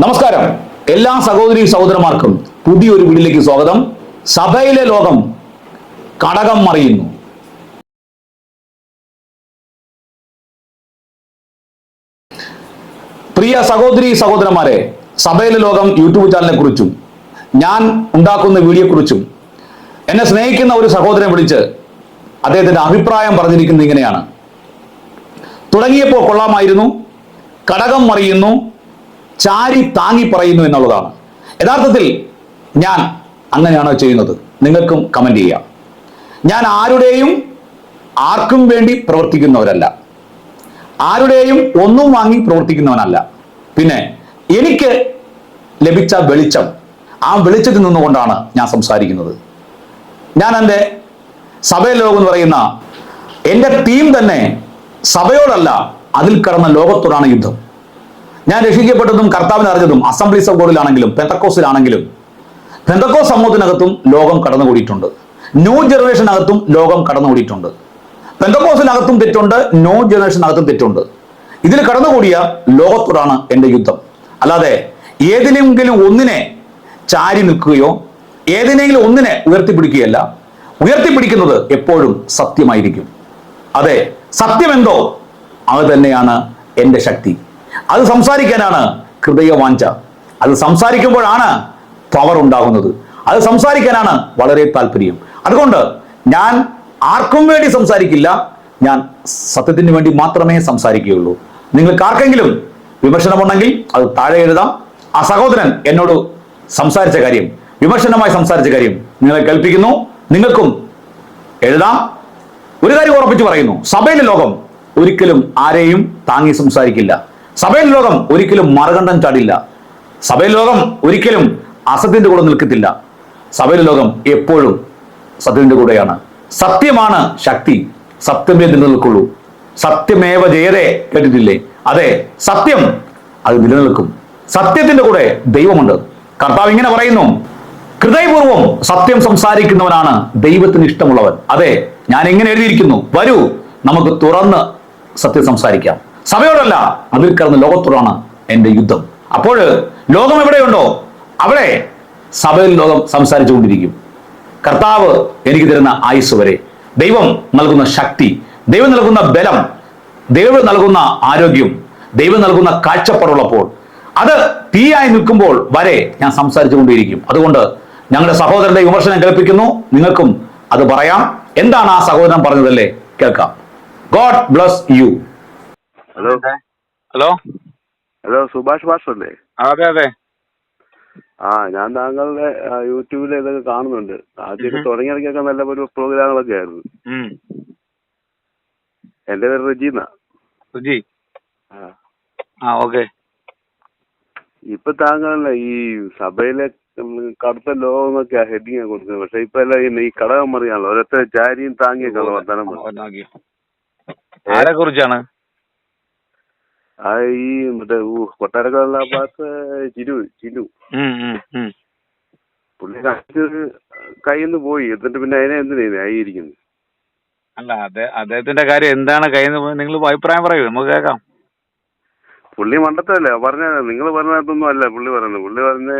നമസ്കാരം. എല്ലാ സഹോദരി സഹോദരന്മാർക്കും പുതിയൊരു വീടിലേക്ക് സ്വാഗതം. സഭയിലെ ലോകം കടകം മറിയുന്നു. പ്രിയ സഹോദരി സഹോദരന്മാരെ സഭയിലെ ലോകം യൂട്യൂബ് ചാനലിനെ കുറിച്ചും ഞാൻ ഉണ്ടാക്കുന്ന വീഡിയോ കുറിച്ചും എന്നെ സ്നേഹിക്കുന്ന ഒരു സഹോദരൻ വിളിച്ച് അദ്ദേഹത്തിന്റെ അഭിപ്രായം പറഞ്ഞിരിക്കുന്നത് ഇങ്ങനെയാണ്. തുടങ്ങിയപ്പോൾ കൊള്ളാമായിരുന്നു. കടകം മറിയുന്നു. ചാരി താങ്ങി പറയുന്നു എന്നുള്ളതാണ്. യഥാർത്ഥത്തിൽ ഞാൻ അങ്ങനെയാണോ ചെയ്യുന്നത്? നിങ്ങൾക്കും കമന്റ് ചെയ്യാം ഞാൻ ആരുടെയും ആർക്കും വേണ്ടി പ്രവർത്തിക്കുന്നവരല്ല. ആരുടെയും ഒന്നും വാങ്ങി പ്രവർത്തിക്കുന്നവനല്ല. പിന്നെ എനിക്ക് ലഭിച്ച വെളിച്ചം ആ വെളിച്ചത്തിൽ നിന്നുകൊണ്ടാണ് ഞാൻ സംസാരിക്കുന്നത്. ഞാൻ എന്റെ സഭയലോകം ലോകം എന്ന് പറയുന്ന എന്റെ ടീം തന്നെ സഭയോടല്ല അതിൽ കടന്ന ലോകത്തോടാണ് യുദ്ധം. ഞാൻ രക്ഷിക്കപ്പെട്ടതും കർത്താവിനെ അറിഞ്ഞതും അസംബ്ലീസ് ഓഫ് ഗോഡിലാണെങ്കിലും പെന്തക്കോസിലാണെങ്കിലും പെന്തക്കോസ് സമൂഹത്തിനകത്തും ലോകം കടന്നുകൂടിയിട്ടുണ്ട്. ന്യൂ ജനറേഷനകത്തും ലോകം കടന്നുകൂടിയിട്ടുണ്ട്. പെന്തക്കോസിനകത്തും തെറ്റുണ്ട് ന്യൂ ജനറേഷനകത്തും തെറ്റുണ്ട്. ഇതിൽ കടന്നുകൂടിയ ലോകത്തോടാണ് എന്റെ യുദ്ധം. അല്ലാതെ ഏതിനെങ്കിലും ഒന്നിനെ ചാരി നിൽക്കുകയോ ഏതിനെങ്കിലും ഒന്നിനെ ഉയർത്തിപ്പിടിക്കുകയല്ല. ഉയർത്തിപ്പിടിക്കുന്നത് എപ്പോഴും സത്യമായിരിക്കും. അതെ സത്യമെന്തോ അത് തന്നെയാണ് എന്റെ ശക്തി. അത് സംസാരിക്കാനാണ് ഹൃദയവാഞ്ച അത് സംസാരിക്കുമ്പോഴാണ് പവർ ഉണ്ടാകുന്നത്. അത് സംസാരിക്കാനാണ് വളരെ താല്പര്യം. അതുകൊണ്ട് ഞാൻ ആർക്കും വേണ്ടി സംസാരിക്കില്ല. ഞാൻ സത്യത്തിന് വേണ്ടി മാത്രമേ സംസാരിക്കുകയുള്ളൂ. നിങ്ങൾക്ക് ആർക്കെങ്കിലും വിമർശനമുണ്ടെങ്കിൽ അത് താഴെ എഴുതാം. ആ സഹോദരൻ എന്നോട് സംസാരിച്ച കാര്യം വിമർശനമായി സംസാരിച്ച കാര്യം നിങ്ങളെ കേൾപ്പിക്കുന്നു. നിങ്ങൾക്കും എഴുതാം. ഒരു കാര്യം ഉറപ്പിച്ചു പറയുന്നു. സഭയിലെ ലോകം ഒരിക്കലും ആരെയും താങ്ങി സംസാരിക്കില്ല. സഭയിലെ ലോകം ഒരിക്കലും മറുകണ്ഠം ചാടില്ല. സഭയിൽ ലോകം ഒരിക്കലും അസത്യന്റെ കൂടെ നിൽക്കത്തില്ല. സഭയിൽ ലോകം എപ്പോഴും സത്യത്തിന്റെ കൂടെയാണ്. സത്യമാണ് ശക്തി. സത്യമേ നിലനിൽക്കുള്ളൂ. സത്യമേവ ജയതേ കേട്ടിട്ടില്ലേ? അതെ സത്യം അത് നിലനിൽക്കും. സത്യത്തിന്റെ കൂടെ ദൈവമുണ്ട്. കർത്താവ് ഇങ്ങനെ പറയുന്നു ഹൃദയപൂർവം സത്യം സംസാരിക്കുന്നവനാണ് ദൈവത്തിന് ഇഷ്ടമുള്ളവൻ. അതെ ഞാൻ എങ്ങനെ എഴുതിയിരിക്കുന്നു? വരൂ നമുക്ക് തുറന്ന് സത്യം സംസാരിക്കാം. സഭയോടല്ല അതിൽ കടന്ന് ലോകത്തോടാണ് എന്റെ യുദ്ധം. അപ്പോൾ ലോകം എവിടെയുണ്ടോ അവിടെ സഭയിൽ ലോകം സംസാരിച്ചുകൊണ്ടിരിക്കും. കർത്താവ് എനിക്ക് തരുന്ന ആയുസ് വരെ. ദൈവം നൽകുന്ന ശക്തി ദൈവം നൽകുന്ന ബലം ദൈവം നൽകുന്ന ആരോഗ്യം ദൈവം നൽകുന്ന കാഴ്ചപ്പാടുള്ളപ്പോൾ. അത് തീയായി നിൽക്കുമ്പോൾ വരെ ഞാൻ സംസാരിച്ചു കൊണ്ടിരിക്കും അതുകൊണ്ട് ഞങ്ങളുടെ സഹോദരന്റെ വിമർശനം കേൾപ്പിക്കുന്നു. നിങ്ങൾക്കും അത് പറയാം. എന്താണ് ആ സഹോദരൻ പറഞ്ഞതല്ലേ? കേൾക്കാം. God bless you hello hello hello Subhash ഭാഷ അല്ലേ അതെ അതെ. ആ ഞാൻ താങ്കളുടെ യൂട്യൂബിൽ ഇതൊക്കെ കാണുന്നുണ്ട്. ആദ്യമൊക്കെ തുടങ്ങിയിടയ്ക്കൊക്കെ നല്ല ഒരു പ്രോഗ്രാമുകളൊക്കെ ആയിരുന്നു. എന്റെ പേര് റജീന സുജി ആ. ഓക്കെ. ഇപ്പൊ താങ്കളുടെ ഈ സഭയിലെ കടുത്ത കറുത്ത ലോകം എന്നൊക്കെയാ ഹെഡിങ് കൊടുക്കുന്നത്. പക്ഷെ ഇപ്പൊ എല്ലാം ഈ- ഘടകം കടകം മറിയാണല്ലോ ഓരോരുത്തർ ചാരിയും താങ്ങിയൊക്കെ വർത്തമാനം ആരെ കുറിച്ചാണ് ആ ഈ മറ്റേ ആ ഭാഗത്ത് ചിരു ചിരു. പുള്ളി കാണിച്ചൊരു കയ്യിൽ നിന്ന് പോയി. എന്നിട്ട് പിന്നെ അതിനെ എന്തിനാ ന്യായീകരിക്കുന്നത് അല്ല അതെ അദ്ദേഹത്തിന്റെ കാര്യം എന്താണ് കയ്യിൽ നിന്ന് നിങ്ങൾ അഭിപ്രായം പറയൂ നമുക്ക് കേൾക്കാം. പുള്ളി മണ്ടത്തല്ലേ പറഞ്ഞ നിങ്ങൾ പറഞ്ഞതൊന്നും അല്ല പുള്ളി പറയുന്നത്. പുള്ളി പറഞ്ഞ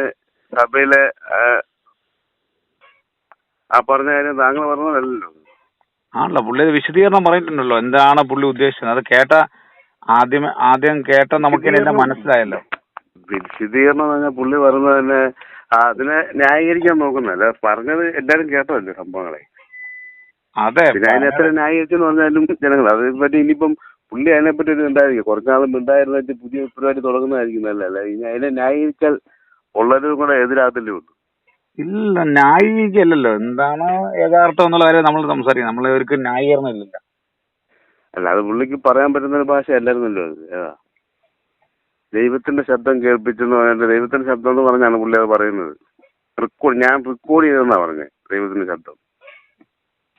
സഭയിലെ ആ, പറഞ്ഞ കാര്യം താങ്കൾ പറഞ്ഞതല്ലല്ലോ. ആണല്ലോ പുള്ളി വിശദീകരണം പറഞ്ഞിട്ടുണ്ടല്ലോ. എന്താണ് പുള്ളി ഉദ്ദേശിച്ചത്? അത് കേട്ട ആദ്യം ആദ്യം കേട്ട നമുക്ക് എല്ലാം മനസ്സിലായല്ലോ. വിശദീകരണം എന്ന് പറഞ്ഞാൽ പുള്ളി പറയുന്നത് തന്നെ അതിനെ ന്യായീകരിക്കാൻ നോക്കുന്നല്ല പറഞ്ഞത് എല്ലാരും കേട്ടതല്ലേ സംഭവങ്ങളെ? അതെ പിന്നെ അതിനെ എത്ര ന്യായീകരിച്ചെന്ന് പറഞ്ഞാലും ജനങ്ങൾ അത് പറ്റി ഇനിയിപ്പം പുള്ളി അതിനെപ്പറ്റി ഒരു ഉണ്ടായിരിക്കും കുറച്ചാളും ഉണ്ടായിരുന്നിട്ട് പുതിയ പരിപാടി തുടങ്ങുന്നതായിരിക്കും നല്ലതല്ല ഇനി അതിനെ ന്യായീകരിച്ചാൽ ഉള്ളവരും കൂടെ എതിരാകത്തല്ലേ ഉള്ളൂ. ഇല്ല ന്യായീകരിക്കല്ലോ എന്താണ് യഥാർത്ഥം എന്നുള്ള കാര്യം നമ്മൾ സംസാരിക്കും നമ്മൾ ഇവർക്ക് ന്യായീകരണം ഇല്ലല്ലോ അല്ല അത് പുള്ളിക്ക് പറയാൻ പറ്റുന്ന ഒരു ഭാഷ അല്ലായിരുന്നല്ലോ അത്. ഏതാ? ദൈവത്തിന്റെ ശബ്ദം കേൾപ്പിച്ചെന്ന് പറഞ്ഞിട്ട് ദൈവത്തിന്റെ ശബ്ദം എന്ന് പറഞ്ഞാണ് പുള്ളി അത് പറയുന്നത്. റെക്കോർഡ് ഞാൻ റെക്കോർഡ് ചെയ്തെന്നാ പറഞ്ഞത് ദൈവത്തിന്റെ ശബ്ദം.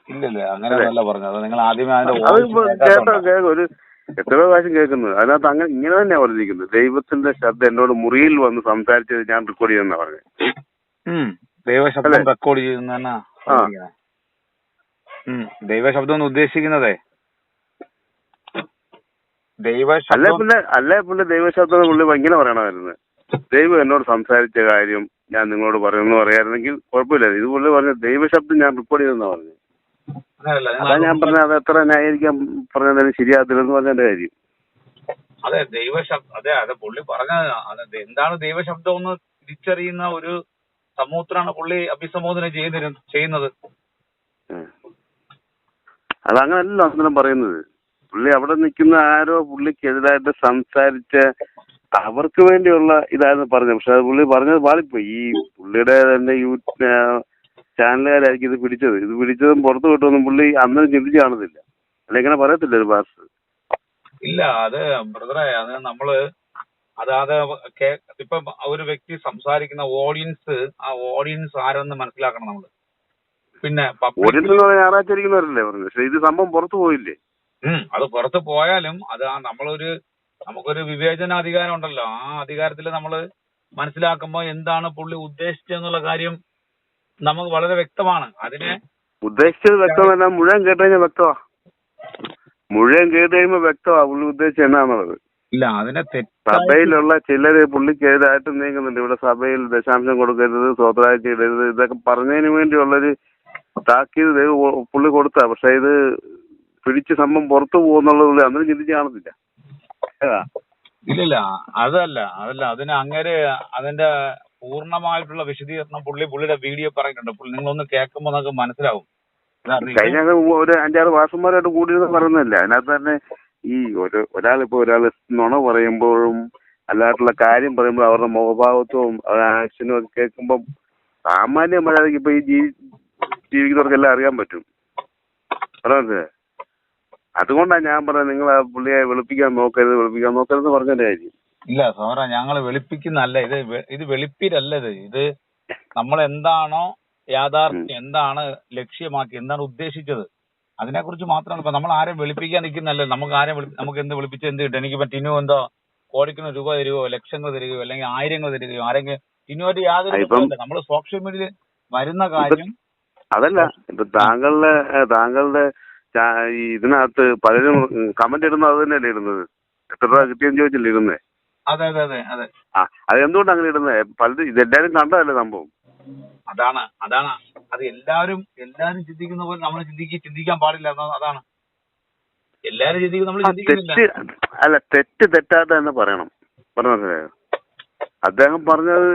ഇല്ലല്ല അങ്ങനെയല്ല പറഞ്ഞത്. നിങ്ങൾ ആദ്യമേ അതിന്റെ അത് കേട്ടോ കേൾക്കും ഒരു എത്രയോ പ്രാവശ്യം കേൾക്കുന്നത് അതിനകത്ത് അങ്ങനെ ഇങ്ങനെ തന്നെയാ പറഞ്ഞിരിക്കുന്നത്. ദൈവത്തിന്റെ ശബ്ദം എന്നോട് മുറിയിൽ വന്ന് സംസാരിച്ചത് ഞാൻ റെക്കോർഡ് ചെയ്തെന്നാ പറഞ്ഞത്. ദൈവശബ്ദം? റെക്കോർഡ് ചെയ്യുന്ന ആ. ദൈവശബ്ദം എന്ന് ഉദ്ദേശിക്കുന്നതേ. അല്ലേ ദൈവശബ്ദം പിന്നെ അല്ലേ പിന്നെ ദൈവശബ്ദം പുള്ളി ഭയങ്കര പറയണമായിരുന്നു. ദൈവം എന്നോട് സംസാരിച്ച കാര്യം ഞാൻ നിങ്ങളോട് പറയുമെന്ന് പറയായിരുന്നെങ്കിൽ കുഴപ്പമില്ല. ഇത് പുള്ളി പറഞ്ഞ ദൈവശബ്ദം ഞാൻ റിപ്പോർട്ട് ചെയ്തെന്നാ പറഞ്ഞു അതാ ഞാൻ പറഞ്ഞ അത് എത്ര ന്യായീകരിക്കാൻ പറഞ്ഞത് ശരിയാകത്തില്ലെന്ന് പറഞ്ഞതിന്റെ കാര്യം. അതെ ദൈവശബ്ദം അതെ അതെ പുള്ളി പറഞ്ഞ അത് എന്താണ് ദൈവശബ്ദം എന്ന് തിരിച്ചറിയുന്ന ഒരു സമൂഹത്തിനാണ് പുള്ളി അഭിസംബോധന ചെയ്യുന്നത് ചെയ്യുന്നത്. ഉം. അത് അങ്ങനല്ല അന്നേരം പറയുന്നത്. പുള്ളി അവിടെ നിൽക്കുന്ന ആരോ പുള്ളിക്കെതിരായിട്ട് സംസാരിച്ച അവർക്ക് വേണ്ടിയുള്ള ഇതായിരുന്നു പറഞ്ഞത്. പക്ഷെ അത് പുള്ളി പറഞ്ഞത് പാളിപ്പോയി ഈ പുള്ളിയുടെ തന്നെ യൂ ചാനലുകാരായിരിക്കും ഇത് പിടിച്ചത്. ഇത് പിടിച്ചതും പുറത്തു വിട്ടൊന്നും പുള്ളി അന്നേരം ചിന്തിച്ച് കാണുന്നില്ല. അല്ല ഇങ്ങനെ പറയത്തില്ല ഒരു പാസ് ഇല്ല അത് ബ്രദറെ അത് നമ്മൾ അതാത് ഇപ്പൊ ഒരു വ്യക്തി സംസാരിക്കുന്ന ഓഡിയൻസ് ആ ഓഡിയൻസ് ആരെന്ന് മനസ്സിലാക്കണം നമ്മൾ. പിന്നെ ഞായറാഴ്ച ഇരിക്കുന്നവരല്ലേ പറഞ്ഞു പക്ഷെ ഇത് സംഭവം പുറത്തു പോയില്ലേ? അത് പുറത്ത് പോയാലും അത് ആ നമ്മളൊരു നമുക്കൊരു വിവേചനാധികാരം ഉണ്ടല്ലോ. ആ അധികാരത്തിൽ നമ്മൾ മനസ്സിലാക്കുമ്പോൾ എന്താണ് പുള്ളി ഉദ്ദേശിച്ചെന്നുള്ള കാര്യം നമുക്ക് വളരെ വ്യക്തമാണ്. അതിനെ ഉദ്ദേശിച്ചത് വ്യക്തമല്ല മുഴുവൻ കേട്ട് കഴിഞ്ഞാൽ വ്യക്തമാ. മുഴുവൻ കേട്ട് കഴിയുമ്പോൾ വ്യക്തമാ പുള്ളി ഉദ്ദേശിച്ചത് എന്നാന്നുള്ളത് ഇല്ല അതിനെ സഭയിലുള്ള ചിലര് പുള്ളിക്കെതിരായിട്ട് നീങ്ങുന്നുണ്ട്. ഇവിടെ സഭയിൽ ദശാംശം കൊടുക്കരുത് സ്വതരാഴ്ച ഇടരുത് ഇതൊക്കെ പറഞ്ഞതിന് വേണ്ടിയുള്ളൊരു താക്കീത് പുള്ളി കൊടുത്ത. പക്ഷെ ഇത് പിടിച്ച് സംഭവം പുറത്തു പോകുന്നുള്ളത് അന്നേരം ചിന്തിച്ച് കാണത്തില്ല. ഇല്ലില്ല അതല്ല അതല്ല. അതിന് അങ്ങനെ അതിന്റെ പൂർണമായിട്ടുള്ള വിശദീകരണം പുള്ളി പുള്ളിയുടെ വീഡിയോ പറയുന്നുണ്ട്. പുള്ളി നിങ്ങളൊന്ന് കേൾക്കുമ്പോൾ നമുക്ക് മനസ്സിലാവും. കഴിഞ്ഞ ഒരു അഞ്ചാറ് മാസന്മാരായിട്ട് കൂടി പറയുന്നില്ല അതിനകത്ത് തന്നെ ഈ ഒരു ഒരാളിപ്പോ ഒരാൾ നുണ പറയുമ്പോഴും അല്ലാട്ടുള്ള കാര്യം പറയുമ്പോൾ അവരുടെ മുഖഭാവത്വവും അവരുടെ ആക്ഷനും ഒക്കെ കേൾക്കുമ്പോൾ സാമാന്യ മര്യാദയ്ക്ക് ഇപ്പൊ ഈ ജീവി ജീവിക്കുന്നവർക്കെല്ലാം അറിയാൻ പറ്റും. പറഞ്ഞത് അതുകൊണ്ടാണ് ഞാൻ പറഞ്ഞത് നിങ്ങൾ ആ പുള്ളിയെ വെളുപ്പിക്കാൻ നോക്കരുത് വെളുപ്പിക്കാൻ നോക്കരുത് പറഞ്ഞതിന്റെ കാര്യം. ഇല്ല സോറ ഞങ്ങൾ വെളുപ്പിക്കുന്നല്ല ഇത് വെ- ഇത് വെളുപ്പിലല്ല ഇത്. ഇത് നമ്മൾ എന്താണോ യാഥാർത്ഥ്യം എന്താണ് ലക്ഷ്യമാക്കി എന്താണ് ഉദ്ദേശിച്ചത് അതിനെക്കുറിച്ച് മാത്രമാണ്. ഇപ്പൊ നമ്മൾ ആരെയും വെളുപ്പിക്കാൻ നിൽക്കുന്നല്ല നമുക്ക് ആരെ വെളുപ്പി- നമുക്ക് എന്ത് വിളിപ്പിച്ചോ എന്ത് കിട്ടും എനിക്കിപ്പോ ടിനു എന്തോ കോടിക്കുന്ന രൂപ തരുവോ? ലക്ഷങ്ങൾ തരികയോ? അല്ലെങ്കിൽ ആയിരങ്ങൾ തരികയോ? ആരെങ്കിലും ടിനുവായിട്ട് യാതൊരു നമ്മൾ സോഷ്യൽ മീഡിയയിൽ വരുന്ന കാര്യം അതല്ല ഇപ്പൊ താങ്കളുടെ ഏഹ്, താങ്കളുടെ ഈ ഇതിനകത്ത് പലരും കമന്റ് ഇടുന്നത് അത് തന്നെയല്ലേ ഇടുന്നത്? എത്ര രൂപ കിട്ടിയെന്ന് ചോദിച്ചില്ലേ ഇടുന്നേ? അതെ അതെ അതെ അതെ. ആ അത് എന്തുകൊണ്ട് അങ്ങനെ ഇടുന്നത് പലരും ഇതെല്ലാരും കണ്ടതല്ലേ സംഭവം? അതാണ് അതാണ്. അത് എല്ലാവരും എല്ലാവരും ചിന്തിക്കുന്ന പോലെ നമ്മൾ ചിന്തിക്കാൻ ചിന്തിക്കാൻ പാടില്ല അതാണ്. എല്ലാവരും ചിന്തിക്കും നമ്മൾ തെറ്റ് അല്ല തെറ്റ് തെറ്റാത്ത തന്നെ പറയണം. പറഞ്ഞു അദ്ദേഹം പറഞ്ഞത്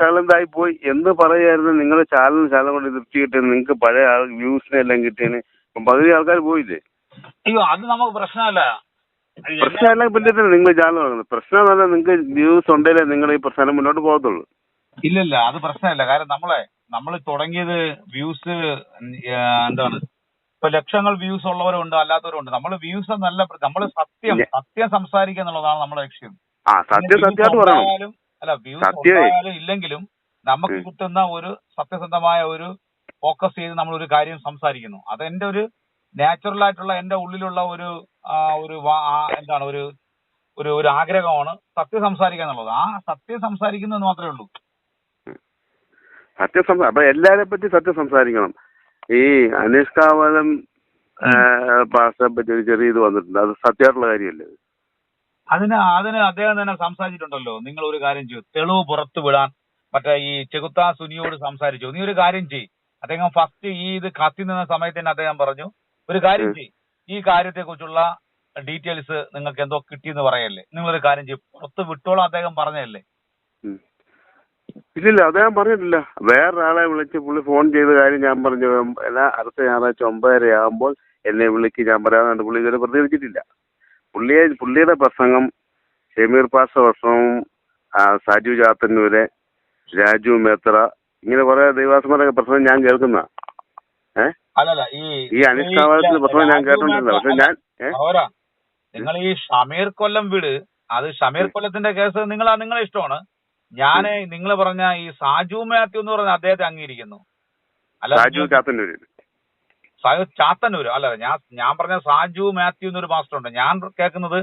ശാലന്തായി പോയി? എന്ന് പറയായിരുന്നു. നിങ്ങളുടെ ചാനൽ ചാനൽ കൊണ്ട് തൃപ്തി കിട്ടിയത്. നിങ്ങൾക്ക് പഴയ ആൾ വ്യൂസിനെല്ലാം കിട്ടിയതിന് പകുതി ആൾക്കാർ പോയില്ലേ? അയ്യോ അത് നമുക്ക് പ്രശ്നമല്ല. പ്രശ്നമല്ല പിന്നെ നിങ്ങൾ ചാനൽ തുടങ്ങുന്നത്. പ്രശ്നം എന്നല്ല നിങ്ങൾക്ക് വ്യൂസ് ഉണ്ടെങ്കിലേ നിങ്ങൾ ഈ പ്രശ്നം മുന്നോട്ട് പോകത്തുള്ളൂ. ഇല്ലില്ല അത് പ്രശ്നമല്ല. കാരണം നമ്മളെ നമ്മൾ തുടങ്ങിയത് വ്യൂസ് എന്താണ്? ഇപ്പൊ ലക്ഷങ്ങൾ വ്യൂസ് ഉള്ളവരുണ്ട് അല്ലാത്തവരുണ്ട്. നമ്മൾ വ്യൂസ് നല്ല നമ്മൾ സത്യം സത്യം സംസാരിക്കുക എന്നുള്ളതാണ് നമ്മുടെ ലക്ഷ്യം. അല്ല വ്യൂസ് ഉണ്ടായാലും ഇല്ലെങ്കിലും നമുക്ക്. കിട്ടുന്ന ഒരു സത്യസന്ധമായ ഒരു ഫോക്കസ് ചെയ്ത് നമ്മൾ ഒരു കാര്യം സംസാരിക്കുന്നു. അത് എന്റെ ഒരു നാച്ചുറൽ ആയിട്ടുള്ള എന്റെ ഉള്ളിലുള്ള ഒരു ഒരു എന്താണ് ഒരു ഒരു ഒരു ആഗ്രഹമാണ് സത്യം സംസാരിക്കുക എന്നുള്ളത്. ആ സത്യം സംസാരിക്കുന്നു എന്ന് മാത്രമേ ഉള്ളൂ. സത്യം സംസാ അപ്പൊ എല്ലാരെ പറ്റി സത്യം സംസാരിക്കണം. ഈ അനീഷ് കാവലം പാസ്റ്ററെ പറ്റി ഒരു ചെറിയ ഇത് വന്നിട്ടുണ്ട്. അത് സത്യമായിട്ടുള്ള കാര്യമല്ലേ അതിന് അതിന് അദ്ദേഹം തന്നെ സംസാരിച്ചിട്ടുണ്ടല്ലോ. നിങ്ങൾ ഒരു കാര്യം ചെയ്യൂ. തെളിവ് പുറത്തു വിടാൻ മറ്റേ ഈ ചെകുത്താ സുനിയോട് സംസാരിച്ചു. നീ ഒരു കാര്യം ചെയ് അദ്ദേഹം ഫസ്റ്റ് ഈ ഇത് കത്തി നിന്ന സമയത്ത് തന്നെ അദ്ദേഹം പറഞ്ഞു ഒരു കാര്യം ചെയ്യും. ചെയ് ഈ കാര്യത്തെ കുറിച്ചുള്ള ഡീറ്റെയിൽസ് നിങ്ങൾക്ക് എന്തോ കിട്ടിയെന്ന് പറയല്ലേ? നിങ്ങളൊരു കാര്യം ചെയ്യും. പുറത്ത് വിട്ടോളം അദ്ദേഹം പറഞ്ഞല്ലേ. ഇല്ലില്ല അദ്ദേഹം പറഞ്ഞിട്ടില്ല. വേറൊരാളെ വിളിച്ച് പുള്ളി ഫോൺ ചെയ്ത കാര്യം ഞാൻ പറഞ്ഞു. എല്ലാ അടുത്ത ഞായറാഴ്ച ഒമ്പതര ആകുമ്പോൾ എന്നെ വിളിക്ക് ഞാൻ പറയാറുണ്ട് പുള്ളി ഇതുവരെ പ്രതികരിച്ചിട്ടില്ല. പുള്ളിയെ പുള്ളിയുടെ പ്രസംഗം ഷെമീർ പാഷ വർഷവും സാജു ചാത്തന്നൂര് രാജു മേത്ര ഇങ്ങനെ കുറെ ദൈവാസന്മാരൊക്കെ പ്രസംഗം ഞാൻ കേൾക്കുന്ന. അല്ലല്ല ഈ ഈ പ്രശ്നം കാവാലത്തിന്റെ പ്രസംഗം ഞാൻ കേട്ടോണ്ടിരുന്നത്. പക്ഷെ ഞാൻ ഏഹ് നിങ്ങൾ ഈ ഷമീർ കൊല്ലം വീട്. അത് ഷമീർ കൊല്ലത്തിന്റെ കേസ് നിങ്ങൾ നിങ്ങളെ ഇഷ്ടമാണ്. ഞാൻ നിങ്ങൾ പറഞ്ഞ ഈ സാജു മാത്യു എന്ന് പറഞ്ഞ അദ്ദേഹത്തെ അംഗീകരിക്കുന്നു. അല്ല സാജു ചാത്തന്നൂര്. സാജു ചാത്തന്നൂര്. അല്ല ഞാൻ ഞാൻ പറഞ്ഞ സാജു മാത്യു എന്നൊരു മാസ്റ്റർ ഉണ്ട്. ഞാൻ കേൾക്കുന്നത്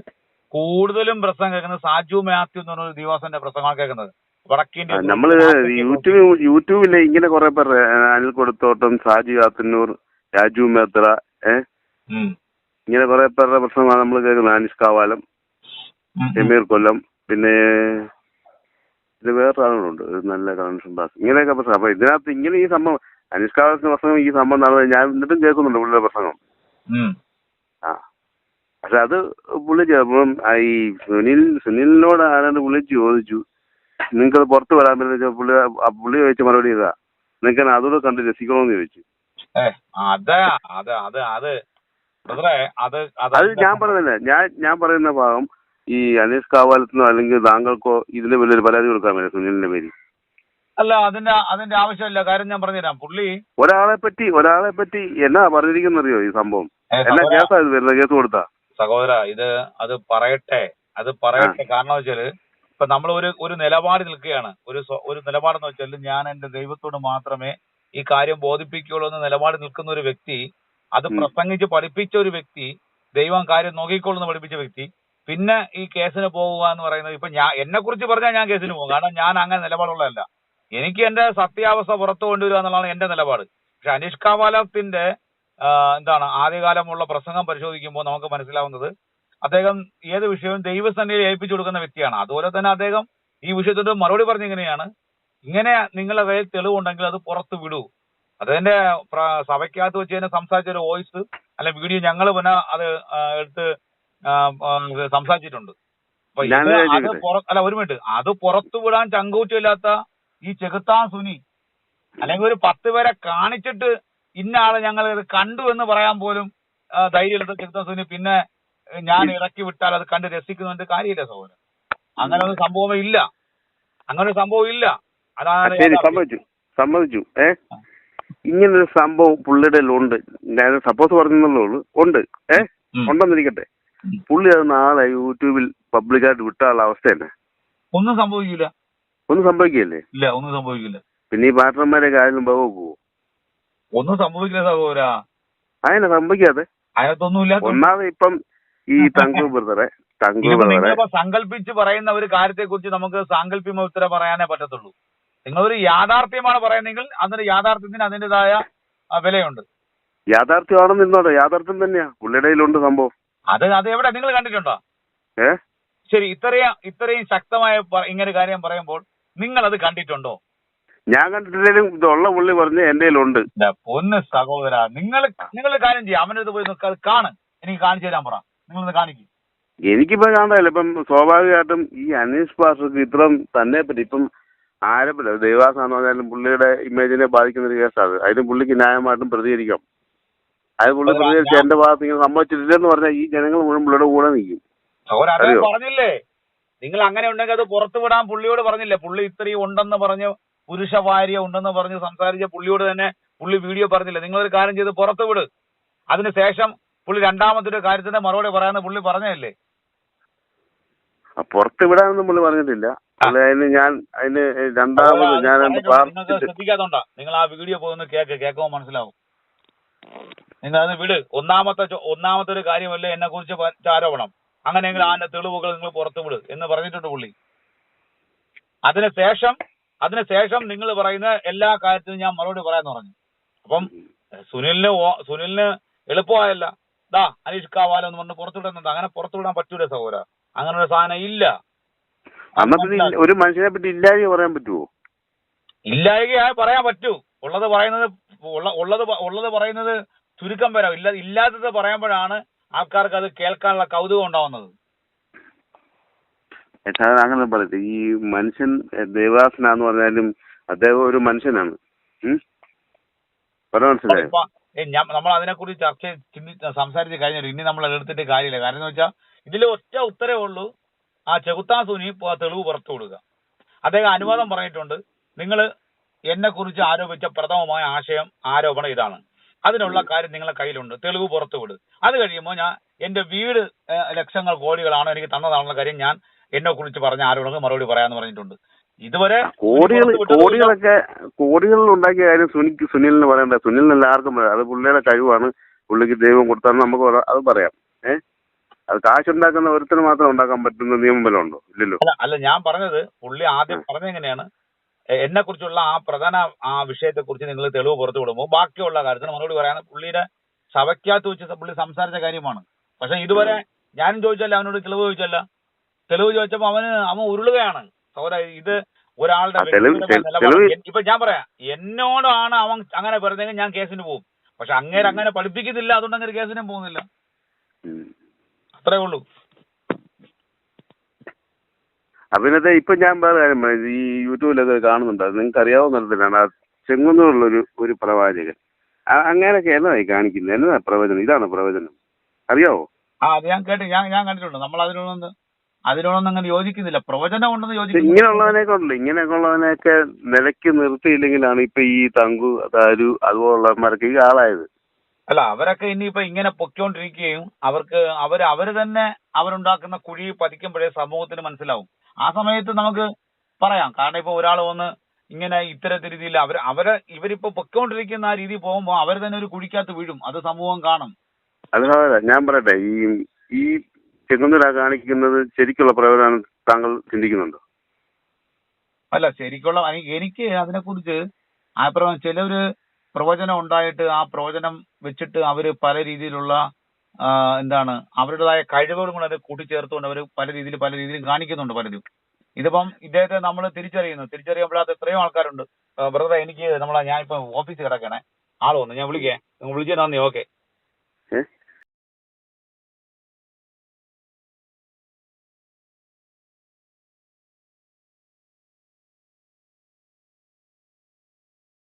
കൂടുതലും പ്രസംഗം കേൾക്കുന്നത് സാജു മാത്യു എന്ന് പറഞ്ഞ ദിവസന്റെ പ്രസംഗമാണ് കേൾക്കുന്നത്. നമ്മൾ യൂട്യൂബ് യൂട്യൂബിൽ ഇങ്ങനെ കുറെ പേർ അനിൽ കൊടുത്തോട്ടം സാജി ആത്തന്നൂർ രാജു മേത്ര ഏ? ഇങ്ങനെ കുറെ പേരുടെ പ്രശ്നമാണ് നമ്മൾ കേൾക്കുന്നത്. അനിഷ് കാവാലം. ഷമീർ കൊല്ലം പിന്നെ ഇത് വേറെ ആളുകളുണ്ട്. ഒരു നല്ല കണക്ഷൻ പാസ്. ഇങ്ങനെയൊക്കെ പ്രശ്നം. അപ്പൊ ഇതിനകത്ത് ഇങ്ങനെ ഈ സംഭവം അനുഷ്കാലത്തിന്റെ പ്രശ്നം ഈ സംഭവം നടന്നത് ഞാൻ എന്നിട്ടും കേൾക്കുന്നുണ്ട് പുള്ളിയുടെ പ്രസംഗം. ആ. പക്ഷെ അത് പുള്ളി ഈ സുനിൽ സുനിലിനോട് ആരാണ്ട് പുള്ളി ചോദിച്ചു നിങ്ങൾക്ക് അത് പുറത്ത് വരാൻ പറ്റുന്ന പുള്ളി ആ പുള്ളി ചോദിച്ച മറുപടി ഇതാ. നിങ്ങൾക്ക് അതുകൂടെ കണ്ട് രസിക്കണോന്ന് ചോദിച്ചു. ഏ അത് അത് അത് അത്. ബ്രദറെ അത് അത് അത് ഞാൻ പറയുന്നില്ല ഞാൻ ഞാൻ പറയുന്ന ഭാഗം ഈ അനീഷ് കാവാലത്തിനോ അല്ലെങ്കിൽ താങ്കൾക്കോ ഇതിന് വലിയൊരു പരാതി കൊടുക്കാൻ വേണ്ടി സുനിലിന്റെ പേര് അല്ല അതിന്റെ അതിന്റെ ആവശ്യമില്ല. കാര്യം ഞാൻ പറഞ്ഞുതരാം. പുള്ളി ഒരാളെ പറ്റി ഒരാളെ പറ്റി എന്നാ പറഞ്ഞിരിക്കുന്ന അറിയോ ഈ സംഭവം? ഏ, എന്നാ സഹോദരാ, കേസാ ഇത്? വരുന്നത് കേസ് കൊടുത്താ? സഹോദര ഇത് അത് പറയട്ടെ. അത് പറയട്ടെ. കാരണം വെച്ചാൽ ഇപ്പൊ നമ്മൾ ഒരു ഒരു നിലപാട് നിൽക്കുകയാണ്. ഒരു ഒരു നിലപാടെന്ന് വെച്ചാൽ ഞാൻ എന്റെ ദൈവത്തോട് മാത്രമേ ഈ കാര്യം ബോധിപ്പിക്കുകയുള്ളൂ എന്ന് നിലപാട് നിൽക്കുന്ന ഒരു വ്യക്തി അത്. പ്രസംഗിച്ച് പഠിപ്പിച്ച ഒരു വ്യക്തി ദൈവം കാര്യം നോക്കിക്കോളൂ എന്ന് പഠിപ്പിച്ച വ്യക്തി പിന്നെ ഈ കേസിന് പോവുക എന്ന് പറയുന്നത് ഇപ്പൊ ഞാൻ എന്നെ കുറിച്ച് പറഞ്ഞാൽ ഞാൻ കേസിന് പോകും. കാരണം ഞാൻ അങ്ങനെ നിലപാടുള്ളതല്ല. എനിക്ക് എന്റെ സത്യാവസ്ഥ പുറത്തു കൊണ്ടുവരിക എന്നുള്ളതാണ് എന്റെ നിലപാട്. പക്ഷെ അനീഷ് കാവാലത്തിന്റെ എന്താണ് ആദ്യകാലമുള്ള പ്രസംഗം പരിശോധിക്കുമ്പോൾ നമുക്ക് മനസ്സിലാവുന്നത് അദ്ദേഹം ഏത് വിഷയവും ദൈവസന്നിധിയിൽ ഏൽപ്പിച്ചു കൊടുക്കുന്ന വ്യക്തിയാണ്. അതുപോലെ തന്നെ അദ്ദേഹം ഈ വിഷയത്തോട് മറുപടി പറഞ്ഞു ഇങ്ങനെയാണ് ഇങ്ങനെ നിങ്ങളുടെ കയ്യിൽ തെളിവുണ്ടെങ്കിൽ അത് പുറത്ത് വിടൂ. അതിന്റെ സഭയ്ക്കകത്ത് വെച്ച് തന്നെ സംസാരിച്ച ഒരു വോയിസ് അല്ലെ വീഡിയോ ഞങ്ങൾ പിന്നെ അത് എടുത്ത് സംസാരിച്ചിട്ടുണ്ട്. അപ്പൊ അത് അല്ല ഒരു മിനിറ്റ് അത് പുറത്തു വിടാൻ ചങ്കൂറ്റമില്ലാത്ത ഈ ചെകുത്താൻ സുനി അല്ലെങ്കിൽ ഒരു പത്ത് പേരെ കാണിച്ചിട്ട് ഇന്ന ആളെ ഞങ്ങൾ ഇത് കണ്ടു എന്ന് പറയാൻ പോലും ആ, ധൈര്യമില്ലാത്ത ചെകുത്താൻ സുനി പിന്നെ ഞാൻ ഇറക്കി വിട്ടാൽ അത് കണ്ട് രസിക്കുന്നതിന്റെ കാര്യമില്ല സഹോദരൻ അങ്ങനെ ഒരു സംഭവം ഇല്ല. അങ്ങനെ ഒരു സംഭവം ഇല്ല. അതാണ് ശരി. സമ്മതിച്ചു. സമ്മതിച്ചു. ഏ? ഇങ്ങനൊരു സംഭവം പുള്ളിയുടെ ഉണ്ട്. ഞാൻ സപ്പോസ് പറഞ്ഞെന്നുള്ളൂ ഉണ്ട്. ഏ. ഉണ്ടെന്നിരിക്കട്ടെ. പുള്ളി അത് നാളെ യൂട്യൂബിൽ പബ്ലിക്കായിട്ട് വിട്ടാനുള്ള അവസ്ഥ തന്നെ. ഒന്നും സംഭവിക്കില്ല ഒന്നും സംഭവിക്കില്ലേ ഇല്ല ഒന്നും സംഭവിക്കില്ല പിന്നെ ഈ പാർട്ട്ണർമാരെ കാര്യം പോകുമോ ഒന്നും സംഭവിക്കില്ല സഹോദരാ അങ്ങനെ സംഭവിക്കാതെ അതിനകത്തൊന്നും ഇല്ല ഒന്നാമത് ഇപ്പം ഈ തങ്കു ബ്രദറെ തങ്കു ബ്രദറെ. സങ്കല്പിച്ച് പറയുന്ന ഒരു കാര്യത്തെ കുറിച്ച് നമുക്ക് സാങ്കല്പിക ഉത്തരം പറയാനേ പറ്റത്തുള്ളൂ. നിങ്ങൾ ഒരു യാഥാർത്ഥ്യമാണ് പറയുന്നെങ്കിൽ അതിന് യാഥാർത്ഥ്യത്തിന് അതിന്റെതായ വിലയുണ്ട്. യാഥാർത്ഥ്യമാണെന്ന് ഇന്നോട്ടെ യാഥാർത്ഥ്യം തന്നെയാ. പുള്ളിയുടെ കയ്യിലുണ്ട് സംഭവം. അത് അത് എവിടെ? നിങ്ങൾ കണ്ടിട്ടുണ്ടോ? ഏ? ശരി ഇത്രയും ഇത്രയും ശക്തമായ ഇങ്ങനെ കാര്യം പറയുമ്പോൾ നിങ്ങൾ അത് കണ്ടിട്ടുണ്ടോ? ഞാൻ കണ്ടിട്ടില്ലെങ്കിലും ഇതുള്ള പുള്ളി പറഞ്ഞ് എന്റെ ഉണ്ട് പൊന്ന് സഹോദര നിങ്ങൾ നിങ്ങൾ കാര്യം ചെയ്യാം. അവനത് പോയി നിൽക്കുക അത് കാണ്. എനിക്ക് കാണിച്ചു തരാൻ പറ. നിങ്ങളൊന്ന് കാണിക്കും. എനിക്കിപ്പോ കാണാനില്ല ഇപ്പം സ്വാഭാവികമായിട്ടും ഈ അനീഷ് പാസ്റ്റർക്ക് ഇത്രയും തന്നെ പറ്റി. ഇപ്പം ആരെ ദൈവാസം എന്ന് പറഞ്ഞാലും പുള്ളിയുടെ ഇമേജിനെ ബാധിക്കുന്ന ഒരു കേസാണ്. അതിന് പുള്ളിക്ക് ന്യായമായിട്ടും പ്രതികരിക്കാം. അത് പുള്ളി പ്രതികരിച്ച് എന്റെ ഭാഗത്ത് ഇങ്ങനെ സംഭവിച്ചിട്ടില്ലെന്ന് പറഞ്ഞാൽ ഈ ജനങ്ങൾ മുഴുവൻ പുള്ളിയുടെ കൂടെ നിൽക്കും? പറഞ്ഞില്ലേ? നിങ്ങൾ അങ്ങനെ ഉണ്ടെങ്കിൽ അത് പുറത്തു വിടാൻ പുള്ളിയോട് പറഞ്ഞില്ലേ? പുള്ളി ഇത്രയും ഉണ്ടെന്ന് പറഞ്ഞ് പുരുഷ ഭാര്യ ഉണ്ടെന്ന് പറഞ്ഞ് സംസാരിച്ച പുള്ളിയോട് തന്നെ പുള്ളി വീഡിയോ പറഞ്ഞില്ലേ? നിങ്ങളൊരു കാര്യം ചെയ്ത് പുറത്തു വിട്. അതിനുശേഷം പുള്ളി രണ്ടാമത്തെ ഒരു കാര്യത്തിന്റെ മറുപടി പറയാന്ന് പുള്ളി പറഞ്ഞല്ലേ പുറത്ത് വിടാനൊന്നും പുള്ളി പറഞ്ഞിട്ടില്ല. അതിന് ഞാൻ അതിന് രണ്ടാമത് ഞാൻ. ശ്രദ്ധിക്കാത്തോണ്ടാ. നിങ്ങൾ ആ വീഡിയോ പോകുന്ന കേക്ക് കേൾക്കുമ്പോൾ മനസ്സിലാവും. നിങ്ങൾ അത് വിട്. ഒന്നാമത്തെ ഒന്നാമത്തെ ഒരു കാര്യമല്ലേ എന്നെ കുറിച്ച് ആരോപണം. അങ്ങനെയെങ്കിൽ അതിന്റെ തെളിവുകൾ നിങ്ങൾ പുറത്തു വിട് എന്ന് പറഞ്ഞിട്ടുണ്ട് പുള്ളി. അതിനുശേഷം അതിനുശേഷം നിങ്ങൾ പറയുന്ന എല്ലാ കാര്യത്തിനും ഞാൻ മറുപടി പറയാന്ന് പറഞ്ഞു. അപ്പം സുനിലിന് സുനിലിന് എളുപ്പമായല്ല. ദാ അനീഷ് കാവാലോ എന്ന് പറഞ്ഞ് പുറത്തുവിടുന്നുണ്ട്. അങ്ങനെ പുറത്തുവിടാൻ പറ്റൂല സഹോദര. അങ്ങനെ ഒരു സാധനം ഇല്ല. ഒരു മനുഷ്യനെ പറ്റി ഇല്ലാതെ പറയാൻ പറ്റുമോ ഇല്ലായകയായി പറയാൻ പറ്റൂ. ഉള്ളത് പറയുന്നത് ഉള്ളത് ഉള്ളത് പറയുന്നത് ചുരുക്കം വരാം. ഇല്ല ഇല്ലാത്തത് പറയുമ്പോഴാണ് ആൾക്കാർക്ക് അത് കേൾക്കാനുള്ള കൗതുകം ഉണ്ടാവുന്നത്. അങ്ങനെ പറയട്ടെ. ഈ മനുഷ്യൻ ദേവാസനാന്ന് പറഞ്ഞാലും അദ്ദേഹം ഒരു മനുഷ്യനാണ്? പറഞ്ഞ മനസ്സിലായോ? നമ്മൾ അതിനെക്കുറിച്ച് ചർച്ച ചിന്തി- സംസാരിച്ച് കഴിഞ്ഞിട്ട് ഇനി നമ്മൾ എടുത്തിട്ട് കാര്യമില്ല. കാരണം എന്ന് വെച്ചാൽ ഇതിൽ ഒറ്റ ഉത്തരവേ ഉള്ളൂ. ആ ചെകുത്താൻ സുനി തെളിവ് പുറത്തു കൊടുക്കുക. അദ്ദേഹം അനുവാദം പറഞ്ഞിട്ടുണ്ട്. നിങ്ങൾ എന്നെ കുറിച്ച് ആരോപിച്ച പ്രഥമമായ ആശയം ആരോപണം ഇതാണ്. അതിനുള്ള കാര്യം നിങ്ങളെ കയ്യിലുണ്ട്. തെളിവ് പുറത്തു വിട്. അത് കഴിയുമ്പോൾ ഞാൻ എന്റെ വീട് ലക്ഷങ്ങൾ കോടികളാണോ എനിക്ക് തന്നതാണെന്നുള്ള കാര്യം ഞാൻ എന്നെ കുറിച്ച് പറഞ്ഞ ആരോപണങ്ങൾ മറുപടി പറയാന്ന് പറഞ്ഞിട്ടുണ്ട്. ഇതുവരെ കോടികൾ. കോടികളൊക്കെ കോടികൾ ഉണ്ടാക്കിയ കാര്യം സുനിക്ക് സുനിലിന് പറയണ്ട. സുനിലിന് എല്ലാവർക്കും പറയാം. അത് പുള്ളിയുടെ കഴിവാണ്. പുള്ളിക്ക് ദൈവം കൊടുത്താന്ന് നമുക്ക് അത് പറയാം. ഏഹ് അത് കാശുണ്ടാക്കുന്ന ഒരുത്തിന് മാത്രം ഉണ്ടാക്കാൻ പറ്റുന്ന നിയമം വല്ലതും ഉണ്ടോ? ഇല്ലല്ലോ. അല്ല അല്ല ഞാൻ പറഞ്ഞത് പുള്ളി ആദ്യം പറഞ്ഞത് എങ്ങനെയാണ്? എന്നെ കുറിച്ചുള്ള ആ പ്രധാന ആ വിഷയത്തെ കുറിച്ച് നിങ്ങൾ തെളിവ് പുറത്തു വിടുമ്പോൾ ബാക്കിയുള്ള കാര്യത്തിന് മറുപടി പറയാൻ പുള്ളിയുടെ സഭയ്ക്കകത്ത് വെച്ച് പുള്ളി സംസാരിച്ച കാര്യമാണ്. പക്ഷെ ഇതുവരെ ഞാനും ചോദിച്ചല്ല അവനോട് തെളിവ് ചോദിച്ചല്ല തെളിവ് ചോദിച്ചപ്പോൾ അവന് അവൻ ഉരുളുകയാണ്. സഹോദര ഇത് ഒരാളുടെ ഇപ്പൊ ഞാൻ പറയാം എന്നോടാണ് അവൻ അങ്ങനെ പറഞ്ഞെങ്കിൽ ഞാൻ കേസിന് പോകും. പക്ഷെ അങ്ങേര് അങ്ങനെ പഠിപ്പിക്കുന്നില്ല അതുകൊണ്ട് അങ്ങനെ കേസിനും പോകുന്നില്ല. അത്രേ ഉള്ളൂ. അഭിനത്തെ ഇപ്പൊ ഞാൻ പറയാം. ഈ യൂട്യൂബിലൊക്കെ കാണുന്നുണ്ട്. അത് നിങ്ങൾക്ക് അറിയാവുന്നിടത്തിലാണ് ആ ഒരു ഒരു പ്രവാചകൻ. അങ്ങനെയൊക്കെ എന്നതായി കാണിക്കുന്നത് എന്നതാ പ്രവചനം? ഇതാണ് പ്രവചനം. അറിയാവോ? ആ അത് ഞാൻ കേട്ട് ഞാൻ ഞാൻ കണ്ടിട്ടുണ്ട്. നമ്മൾ അതിനോടൊന്നും അതിനോടൊന്നും അങ്ങനെ യോജിക്കുന്നില്ല. പ്രവചനം ഉണ്ടെന്ന് യോജിക്കുന്നു ഇങ്ങനെയുള്ളവനെയൊക്കെ ഉണ്ടല്ലോ. ഇങ്ങനെയൊക്കെ ഉള്ളവനെയൊക്കെ നിലയ്ക്ക് നിർത്തിയില്ലെങ്കിലാണ് ഇപ്പൊ ഈ തങ്കു താരു അതുപോലുള്ളവന്മാരൊക്കെ ഈ ആളായത്. അല്ല അവരൊക്കെ ഇനിയിപ്പോ ഇങ്ങനെ പൊക്കോണ്ടിരിക്കുകയും അവർക്ക് അവർ അവർ തന്നെ അവരുണ്ടാക്കുന്ന കുഴി പതിക്കുമ്പോഴേ സമൂഹത്തിന് മനസ്സിലാവും. ആ സമയത്ത് നമുക്ക് പറയാം. കാരണം ഇപ്പൊ ഒരാൾ വന്ന് ഇങ്ങനെ ഇത്തരത്തിൽ രീതിയിൽ അവർ അവരെ ഇവരിപ്പോ പൊക്കോണ്ടിരിക്കുന്ന ആ രീതി പോകുമ്പോൾ അവർ തന്നെ ഒരു കുഴിക്കകത്ത് വീഴും. അത് സമൂഹം കാണും. അതിനാ ഞാൻ പറയട്ടെ. ഈ ഈ ചെങ്ങന്നൂര കാണിക്കുന്നത് ശരിക്കുള്ള പ്രവചനം താങ്കൾ ചിന്തിക്കുന്നുണ്ടോ? അല്ല ശരിക്കുള്ള എനിക്ക് അതിനെ അതിനെക്കുറിച്ച് ചിലവര് ചിലര് പ്രവചനം ഉണ്ടായിട്ട് ആ പ്രവചനം വെച്ചിട്ട് അവർ പല രീതിയിലുള്ള എന്താണ് അവരുടേതായ കഴിവുകളും കൂടെ അത് കൂട്ടിച്ചേർത്തുകൊണ്ട് അവർ പല രീതിയിൽ പല രീതിയിലും കാണിക്കുന്നുണ്ട് പലരും. ഇതിപ്പം ഇദ്ദേഹത്തെ നമ്മൾ തിരിച്ചറിയുന്നു. തിരിച്ചറിയപ്പെടാത്ത എത്രയോ ആൾക്കാരുണ്ട്. ബ്രദർ എനിക്ക് നമ്മളെ ഞാനിപ്പോ ഓഫീസിൽ കിടക്കണേ. ആൾ വന്നു. ഞാൻ വിളിക്കേ. വിളിച്ചേ നന്ദി. ഓക്കെ.